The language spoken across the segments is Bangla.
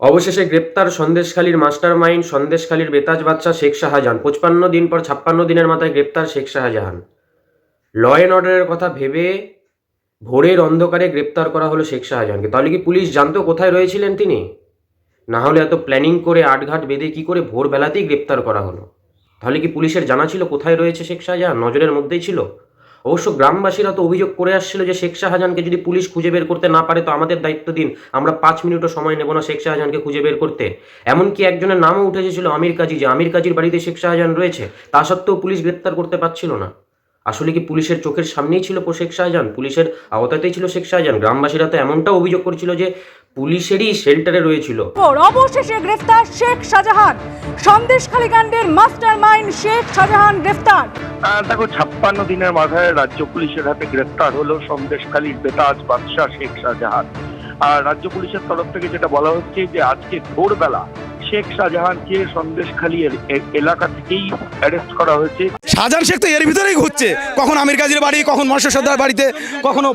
অবশেষে গ্রেপ্তার সন্দেশখালীর মাস্টার মাইন্ড সন্দেশখালীর বেতাজ বাদশাহ শেখ শাহজাহান। পঁচপান্ন দিন পর ছাপ্পান্ন দিনের মাথায় গ্রেপ্তার শেখ শাহজাহান। ল অ্যান্ড অর্ডারের কথা ভেবে ভোরের অন্ধকারে গ্রেপ্তার করা হলো শেখ শাহজাহানকে। তাহলে কি পুলিশ জানতো কোথায় রয়েছিলেন তিনি? না হলে এত প্ল্যানিং করে আটঘাট বেঁধে কি করে ভোরবেলাতেই গ্রেপ্তার করা হলো? তাহলে কি পুলিশের জানা ছিল কোথায় রয়েছে শেখ শাহজাহান? নজরের মধ্যেই ছিল? অবশ্য গ্রামবাসীরা তো অভিযোগ করে আসছিল যে শেখ শাহজাহানকে যদি পুলিশ খুঁজে বের করতে না পারে, তো আমাদের দায়িত্ব দিন। আমরা পাঁচ মিনিটও সময় নেব না শেখ শাহজাহানকে খুঁজে বের করতে। এমনকি একজনের নামও উঠে এসেছিল আমির কাজী, যে আমির কাজীর বাড়িতে শেখ শাহজাহান রয়েছে। তা সত্ত্বেও পুলিশ গ্রেপ্তার করতে পারছিল না। আসলে কি পুলিশের চোখের সামনেই ছিল শেখ শাহজাহান? পুলিশের আওতাতেই ছিল শেখ শাহজাহান? গ্রামবাসীরা তো এমনটাও অভিযোগ করছিল যে পুলিশেরই সেন্টারে রয়েছিল। অবশেষে গ্রেফতার শেখ শাহজাহান। সন্দেশখালী কাণ্ডের মাস্টার মাইন্ড শেখ শাহজাহান গ্রেফতার। দেখো ছাপ্পান্ন দিনের মাথায় রাজ্য পুলিশের হাতে গ্রেফতার হলো সন্দেশখালীর বেতাজ বাদশাহ শেখ শাহজাহান। আর রাজ্য পুলিশের তরফ থেকে যেটা বলা হচ্ছে যে আজকে ভোরবেলা শেখ শাহজাহানকে সন্দেশখালী এল- এলাকা থেকেই অ্যারেস্ট করা হয়েছে। শাহজাহান শেখ তো এর ভিতরেই ঘুরছে। কখন আমির কাজীর বাড়ি কখন মৎস্য সর্দার বাড়িতে কখনো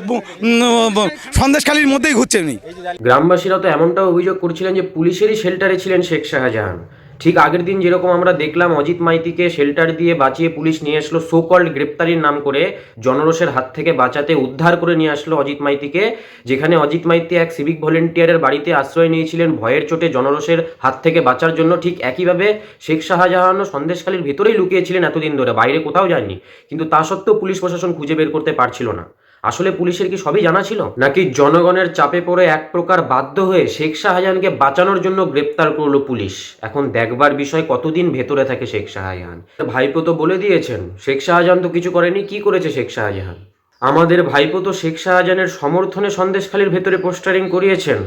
সন্দেশখালীর মধ্যেই ঘুরছে উনি। গ্রামবাসীরা তো এমনটা অভিযোগ করছিলেন যে পুলিশেরই শেল্টারে ছিলেন শেখ শাহজাহান। ঠিক আগের দিন যেরকম আমরা দেখলাম অজিত মাইতিকে শেল্টার দিয়ে বাঁচিয়ে পুলিশ নিয়ে আসলো সো কল্ড গ্রেপ্তারির নাম করে জনরোষের হাত থেকে বাঁচাতে উদ্ধার করে নিয়ে আসলো অজিত মাইতিকে, যেখানে অজিত মাইতি এক সিভিক ভলেন্টিয়ারের বাড়িতে আশ্রয় নিয়েছিলেন ভয়ের চোটে জনরোষের হাত থেকে বাঁচার জন্য। ঠিক একইভাবে শেখ শাহজাহানও সন্দেশখালীর ভেতরেই লুকিয়েছিলেন এতদিন ধরে, বাইরে কোথাও যাননি কিন্তু তা সত্ত্বেও পুলিশ প্রশাসন খুঁজে বের করতে পারছিল না। আসলে পুলিশের কি সবই জানা ছিল? নাকি জনগণের চাপে পড়ে এক প্রকার বাধ্য হয়ে শেখ শাহজাহানকে বাঁচানোর জন্য গ্রেপ্তার করল পুলিশ? এখন দেখবার বিষয় কতদিন ভেতরে থাকে শেখ শাহজাহান? ভাইপো তো বলে দিয়েছেন, শেখ শাহজাহান তো কিছু করেনি, কি করেছে শেখ শাহজাহান? আমাদের ভাইপো তো শেখ শাহজাহানের সমর্থনে সন্দেশখালীর ভেতরে পোস্টারিং করিয়েছেন।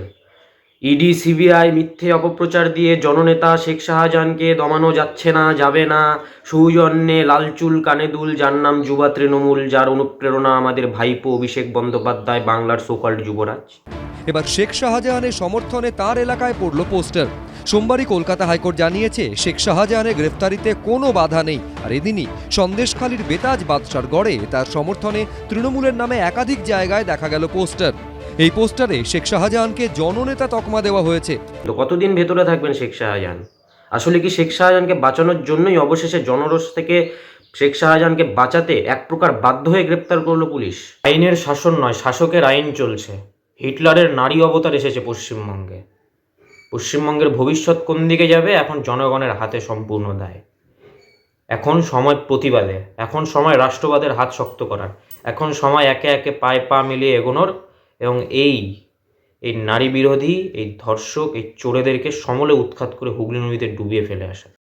ইডি, সিবিআই মিথ্যে অপপ্রচার দিয়ে জননেতা শেখ শাহজাহানকে দমানো যাচ্ছে না, যাবে না। সৌজন্যে লালচুল কানেদুল যার নাম যুবা তৃণমূল, যার অনুপ্রেরণা আমাদের ভাইপো অভিষেক বন্দ্যোপাধ্যায়, বাংলার সোকল্ড যুবরাজ। এবার শেখ শাহজাহানের সমর্থনে তার এলাকায় পড়ল পোস্টার। সোমবারই কলকাতা হাইকোর্ট জানিয়েছে, শেখ শাহজাহানের গ্রেফতারিতে কোনো বাধা নেই। আর এদিনই সন্দেশখালীর বেতাজ বাদশার গড়ে তার সমর্থনে তৃণমূলের নামে একাধিক জায়গায় দেখা গেল পোস্টার। এই পোস্টারে শেখ শাহজাহানকে জননেতা তকমা দেওয়া হয়েছে। তো কতদিন ভেতরে থাকবেন শেখ শাহজাহান? আসলে কি শেখ শাহজাহানকে বাঁচানোর জন্যই অবশেষে জনরোষ থেকে শেখ শাহজাহানকে বাঁচাতে এক প্রকার বাধ্য হয়ে গ্রেপ্তার করল পুলিশ? আইনের শাসন নয়, শাসকের আইন চলছে। হিটলারের নারী অবতার এসেছে পশ্চিমবঙ্গে। পশ্চিমবঙ্গের ভবিষ্যৎ কোন দিকে যাবে, এখন জনগণের হাতে সম্পূর্ণ দায়। এখন সময় প্রতিবাদে, এখন সময় রাষ্ট্রবাদের হাত শক্ত করার। এখন সময় একে একে পায়ে পা মিলিয়ে এগোনোর এবং এই এই নারী বিরোধী, এই ধর্ষক, এই চোরেদেরকে সমলে উৎখাত করে হুগলি নদীতে ডুবিয়ে ফেলে আসা।